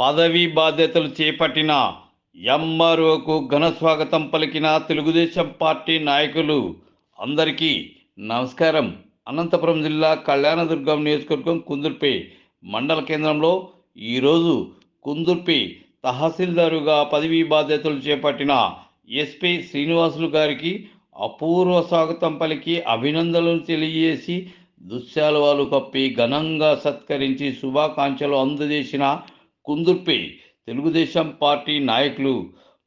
పదవీ బాధ్యతలు చేపట్టిన ఎంఆర్ఓకు ఘన స్వాగతం పలికిన తెలుగుదేశం పార్టీ నాయకులు అందరికీ నమస్కారం. అనంతపురం జిల్లా కళ్యాణదుర్గం నియోజకవర్గం కుందుర్పే మండల కేంద్రంలో ఈరోజు కుందుర్పి తహసీల్దారుగా పదవీ బాధ్యతలు చేపట్టిన ఎస్పి శ్రీనివాసులు గారికి అపూర్వ స్వాగతం పలికి అభినందనలు తెలియజేసి దుశ్శాలువాలు కప్పి ఘనంగా సత్కరించి శుభాకాంక్షలు అందజేసిన కుందుర్పే తెలుగుదేశం పార్టీ నాయకులు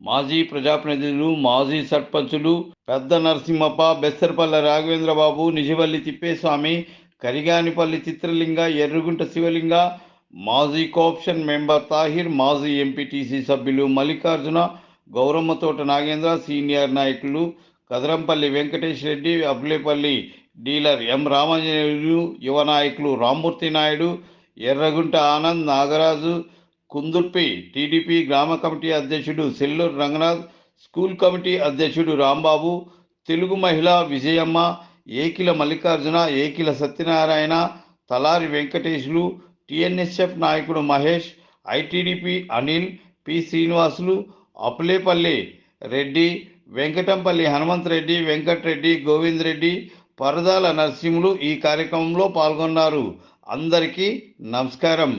మాజీ ప్రజాప్రతినిధులు మాజీ సర్పంచులు పెద్ద నరసింహప్ప బెస్తరపల్లి రాఘవేంద్రబాబు నిజవల్లి తిప్పేస్వామి కరిగానిపల్లి చిత్రలింగ ఎర్రగుంట శివలింగ మాజీ కోఆప్షన్ మెంబర్ తాహిర్ మాజీ ఎంపీటీసీ సభ్యులు మల్లికార్జున గౌరమ్మతోట నాగేంద్ర సీనియర్ నాయకులు కదరంపల్లి వెంకటేష్ రెడ్డి అబ్లేపల్లి డీలర్ ఎం రామాంజనేయులు యువ నాయకులు రామ్మూర్తి నాయుడు ఎర్రగుంట ఆనంద్ నాగరాజు కుందుర్పి టీడీపీ గ్రామ కమిటీ అధ్యక్షుడు సెల్లూరు రంగనాథ్ స్కూల్ కమిటీ అధ్యక్షుడు రాంబాబు తెలుగు మహిళ విజయమ్మ ఏకిల మల్లికార్జున ఏకిల సత్యనారాయణ తలారి వెంకటేశులు టిఎన్ఎస్ఎఫ్ నాయకుడు మహేష్ ఐటీడీపీ అనిల్ పి శ్రీనివాసులు అప్లేపల్లి రెడ్డి వెంకటంపల్లి హనుమంత్ రెడ్డి వెంకట్రెడ్డి గోవింద్ రెడ్డి పరదాల నరసింహులు ఈ కార్యక్రమంలో పాల్గొన్నారు. అందరికీ నమస్కారం.